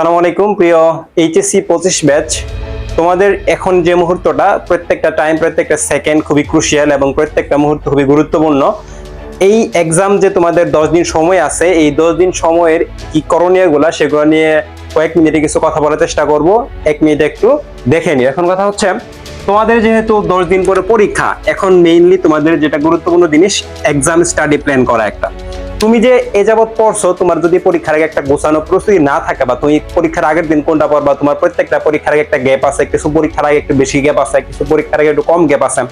আসসালামু আলাইকুম, প্রিয় এইচএসসি পঁচিশ ব্যাচ তোমাদের এখন যে মুহূর্তটা, প্রত্যেকটা টাইম প্রত্যেকটা সেকেন্ড খুবই ক্রুশিয়াল এবং প্রত্যেকটা মুহূর্ত খুবই গুরুত্বপূর্ণ। এই এক্সাম যে তোমাদের দশ দিন সময় আছে, এই দশ দিন সময়ের কি করণীয়গুলা, সেগুলো নিয়ে কয়েক মিনিটে কিছু কথা বলার চেষ্টা করব। এক মিনিট একটু দেখে নি এখন কথা হচ্ছে, তোমাদের যেহেতু দশ দিন পরে পরীক্ষা, এখন মেইনলি তোমাদের যেটা গুরুত্বপূর্ণ জিনিস এক্সাম স্টাডি প্ল্যান করা একটা। তুমি যে এ যাবৎ পড়ছো, তোমার যদি পরীক্ষার আগে একটা গোছানো প্রস্তুতি না থাকে বা তুমি পরীক্ষার আগের দিন কোনটা পড়বা, তোমার প্রত্যেকটা পরীক্ষার আগে একটা গ্যাপ আছে, কিছু পরীক্ষার আগে একটু বেশি গ্যাপ আছে, কিছু পরীক্ষার আগে একটু কম গ্যাপ আছে।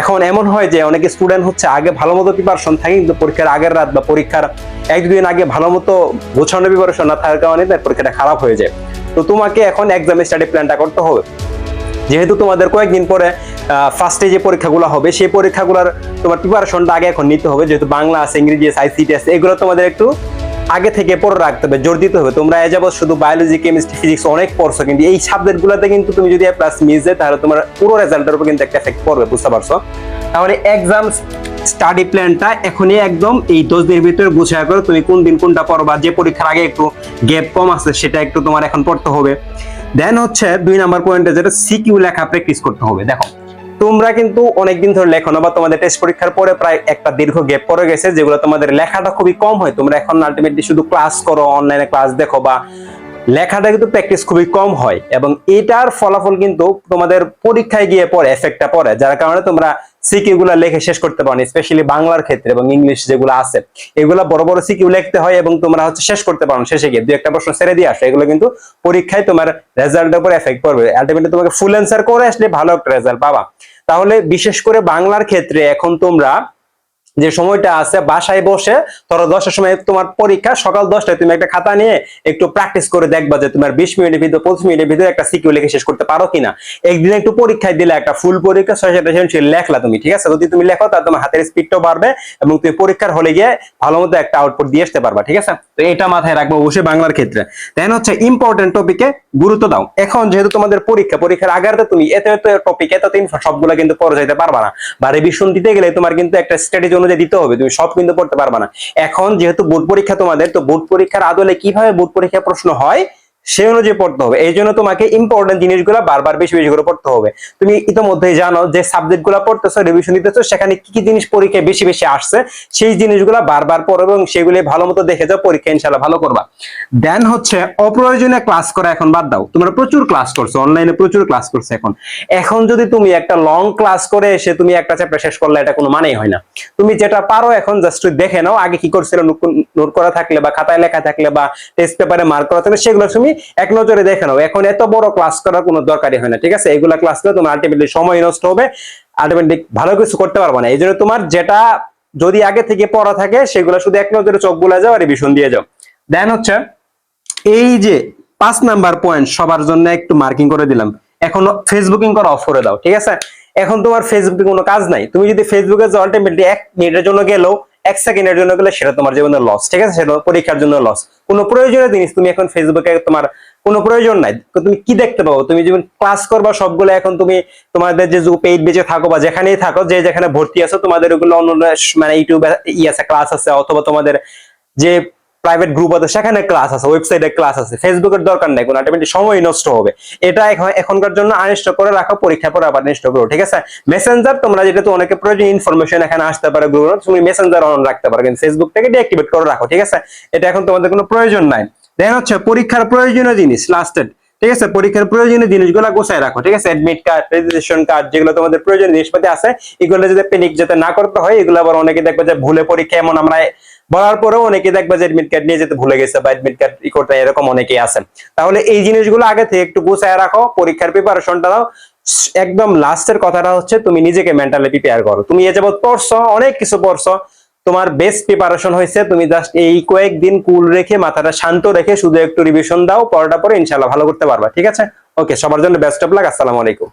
এখন এমন হয় যে অনেকে স্টুডেন্ট হচ্ছে আগে ভালো মতো প্রিপারেশন থাকে, কিন্তু পরীক্ষার আগের রাত বা পরীক্ষার এক দুদিন আগে ভালো মতো গোছানো প্রিপারেশন না থাকার কারণে তার পরীক্ষাটা খারাপ হয়ে যায়। তো তোমাকে এখন এক্সাম স্টাডি প্ল্যানটা করতে হবে। যেহেতু তোমাদের কয়েকদিন পরে ফার্স্টে যে পরীক্ষাগুলো হবে, সেই পরীক্ষাগুলোর তোমার প্রিপারেশনটা আগে এখন নিতে হবে, যেহেতু বাংলা আছে, ইংরেজি আছে আইসিটি আছে, এগুলো তোমাদের একটু আগে থেকে পড়ে রাখতে হবে, জোর দিতে হবে। তোমরা এ শুধু বায়োলজি কেমিস্ট্রি ফিজিক্স অনেক পড়ছো, কিন্তু এই সাবজেক্টগুলোতে কিন্তু তুমি যদি প্লাস মিস যায় তাহলে তোমার পুরো রেজাল্টের উপর কিন্তু একটা এফেক্ট পড়বে, বুঝতে পারছ? তাহলে এক্সাম স্টাডি প্ল্যানটা এখনই একদম এই দশ দিনের ভিতরে গুছিয়ে করো তুমি কোন দিন কোনটা পড়বা, যে পরীক্ষার আগে একটু গ্যাপ কম আছে, সেটা একটু তোমার এখন পড়তে হবে। দেন হচ্ছে দুই নাম্বার পয়েন্টে যেটা সিকিউ লেখা প্র্যাকটিস করতে হবে, দেখো। তোমরা কিন্তু অনেকদিন ধরে লেখো না বা তোমাদের টেস্ট পরীক্ষার পরে প্রায় একটা দীর্ঘ গ্যাপ পড়ে গেছে, যেগুলো তোমাদের লেখাটা খুবই কম হয়। তোমরা এখন আলটিমেটলি শুধু ক্লাস করো অনলাইনে ক্লাস দেখো বা লেখাটা কিন্তু প্র্যাকটিস খুবই কম হয় এবং এটার ফলাফল কিন্তু তোমাদের পরীক্ষায় গিয়ে পড়ে এফেক্টটা পড়ে, যার কারণে তোমরা সিকিউ গুলা লেখে শেষ করতে পারো স্পেশালি বাংলার ক্ষেত্রে এবং ইংলিশ যেগুলো আছে। এগুলা বড় বড় সিকিউ লিখতে হয় এবং তোমরা হচ্ছে শেষ করতে পারো শেষে গিয়ে। দুই একটা প্রশ্ন ছেড়ে দিয়ে আসো, এগুলো কিন্তু পরীক্ষায় তোমার রেজাল্টের উপর এফেক্ট পড়বে। আলটিমেটলি তোমাকে ফুল অ্যান্সার করে আসলে ভালো একটা রেজাল্ট পাবা। তাহলে বিশেষ করে বাংলার ক্ষেত্রে এখন তোমরা যে সময়টা আছে, বাসায় বসে ধরো দশটার সময় তোমার পরীক্ষা, সকাল দশটায় তুমি একটা খাতা নিয়ে একটু প্র্যাকটিস করে দেখবা যে তোমার বিশ মিনিটের ভিতরে, পঁচিশ মিনিটের ভিতরে একটা সিকিউ লিখে শেষ করতে পারো কিনা। একদিন একটু পরীক্ষায় দিলে একটা ফুল পরীক্ষা সেশন লেখলা তুমি, ঠিক আছে? যদি তুমি লেখো, তাহলে তোমার হাতের স্পিডটাও বাড়বে এবং তুমি পরীক্ষার হলে গিয়ে ভালো মতো একটা আউটপুট দিয়ে আসতে পারবা, ঠিক আছে? তো এটা মাথায় রাখব অবশ্যই বাংলার ক্ষেত্রে। দেন হচ্ছে ইম্পর্টেন্ট টপিকে গুরুত্ব দাও। এখন যেহেতু তোমাদের পরীক্ষা, পরীক্ষার আগে তো তুমি এত এত টপিক এত তিন সবগুলো কিন্তু পড়ে যাইতে পারবা না। বা রিভিশন দিতে গেলে তোমার কিন্তু একটা স্ট্র্যাটেজি অনুযায়ী দিতে হবে, তুমি সব কিন্তু পড়তে পারবা না। এখন যেহেতু বোর্ড পরীক্ষা তোমাদের, তো বোর্ড পরীক্ষার আদলে কীভাবে বোর্ড পরীক্ষা প্রশ্ন হয় সেই অনুযায়ী পড়তে হবে। এই জন্য তোমাকে ইম্পর্টেন্ট জিনিসগুলো বারবার বেশি বেশি করে পড়তে হবে। তুমি ইতিমধ্যেই জানো যে সাবজেক্টগুলো পড়তেছো রিভিশন দিতেছো সেখানে কি কি জিনিস পরীক্ষায় বেশি বেশি আসছে, সেই জিনিসগুলো বারবার পড়ো এবং সেগুলি ভালো মতো দেখে যাও, পরীক্ষা ইনশাল্লাহ ভালো করবা। দেন হচ্ছে অপ্রয়োজনীয় ক্লাস করা এখন বাদ দাও। তোমরা প্রচুর ক্লাস করছ অনলাইনে প্রচুর ক্লাস করছ এখন। এখন যদি তুমি একটা লং ক্লাস করে এসে তুমি একটা চ্যাপ্টার শেষ করলে, এটা কোনো মানেই হয় না। তুমি যেটা পারো এখন জাস্ট দেখে নাও, আগে কি করছিল নোট করা থাকলে বা খাতায় লেখা থাকলে বা টেস্ট পেপারে মার্ক করা থাকলে, সেগুলো তুমি এক নজরে দেখে নাও। এখন এত বড় ক্লাস করার কোনো দরকারই হয় না, ঠিক আছে? এগুলা ক্লাস করে তোমার আলটিমেটলি সময় নষ্ট হবে আলটিমেটলি ভালো কিছু করতে পারবে না। এই জন্য তোমার যেটা যদি আগে থেকে পড়া থাকে, সেগুলো শুধু এক নজরে চোখগুলা যাও আর রিভিশন দিয়ে যাও। দেন হচ্ছে, এই যে পাঁচ নাম্বার পয়েন্ট সবার জন্য একটু মার্কিং করে দিলাম। এখন ফেসবুকিং করা অফ করে দাও, ঠিক আছে? এখন তোমার ফেসবুকে কোনো কাজ নাই। তুমি যদি ফেসবুকে যাও আলটিমেটলি এক মিনিটের জন্য গেলেও এক সেকেন্ডের জন্য গেলে সেটা তোমার জীবনে লস ঠিক আছে? সেটা পরীক্ষার জন্য লস কোনো প্রয়োজনীয় জিনিস তুমি এখন ফেসবুকে তোমার কোনো প্রয়োজন নাই। তুমি কি দেখতে পাবো? তুমি যেমন ক্লাস করবা, সবগুলো এখন তুমি তোমাদের যে পেইড বেঁচে থাকো বা যেখানেই থাকো, যে যেখানে ভর্তি আছো, তোমাদের ওগুলো অন্য মানে ইউটিউবে ই আছে ক্লাস আছে, অথবা তোমাদের যে প্রাইভেট গ্রুপ আছে, সেখানে ক্লাস আছে ওয়েবসাইটে ক্লাস আছে ফেসবুকের দরকার নেই, কোনো আলটিমেটলি সময় নষ্ট হবে। এটা এখন- এখনকার জন্য আনস্টক করে রাখো, পরীক্ষা পরে আবার ইনস্টল করো, ঠিক আছে? মেসেঞ্জার তোমরা যেটা তো অনেকে প্রয়োজন ইনফরমেশন এখানে আসতে পারে গ্রুপে তুমি মেসেঞ্জার অন রাখতে পারো, কিন্তু ফেসবুকটাকে ডিঅ্যাক্টিভেট করে রাখো, ঠিক আছে? এটা এখন তোমাদের কোনো প্রয়োজন নাই। দেন হচ্ছে পরীক্ষার প্রয়োজনীয় জিনিস লাস্টেড ঠিক আছে? পরীক্ষার প্রয়োজনীয় জিনিসগুলো গোছায় রাখো, ঠিক আছে? অ্যাডমিট কার্ড রেজিস্ট্রেশন কার্ড যেগুলো তোমাদের প্রয়োজনীয় জিনিসপাতি আছে, এগুলো যাতে পেনিক যাতে না করতে হয়, এগুলো আবার অনেকে দেখবে যে ভুলে পরীক্ষা, এমন আমরা বলার পরেও অনেকে দেখবে যে এডমিট কার্ড নিয়ে যেতে ভুলে গেছে বা এডমিট কার্ড ই করতে এরকম অনেকেই আছেন তাহলে এই জিনিসগুলো আগে থেকে একটু গুছায় রাখো, পরীক্ষার প্রিপারেশনটা দাও। একদম লাস্টের কথাটা হচ্ছে, তুমি নিজেকে মেন্টালি প্রিপেয়ার করো। তুমি এ যাবত পড়ছো, অনেক কিছু পড়ছো তোমার বেস্ট প্রিপারেশন হয়েছে। তুমি জাস্ট এই কয়েকদিন কুল রেখে, মাথাটা শান্ত রেখে শুধু একটু রিভিশন দাও পড়াটা পরে ইনশাল্লাহ ভালো করতে পারবা, ঠিক আছে? ওকে সবার জন্য বেস্ট অফ লাগ আসসালামু আলাইকুম।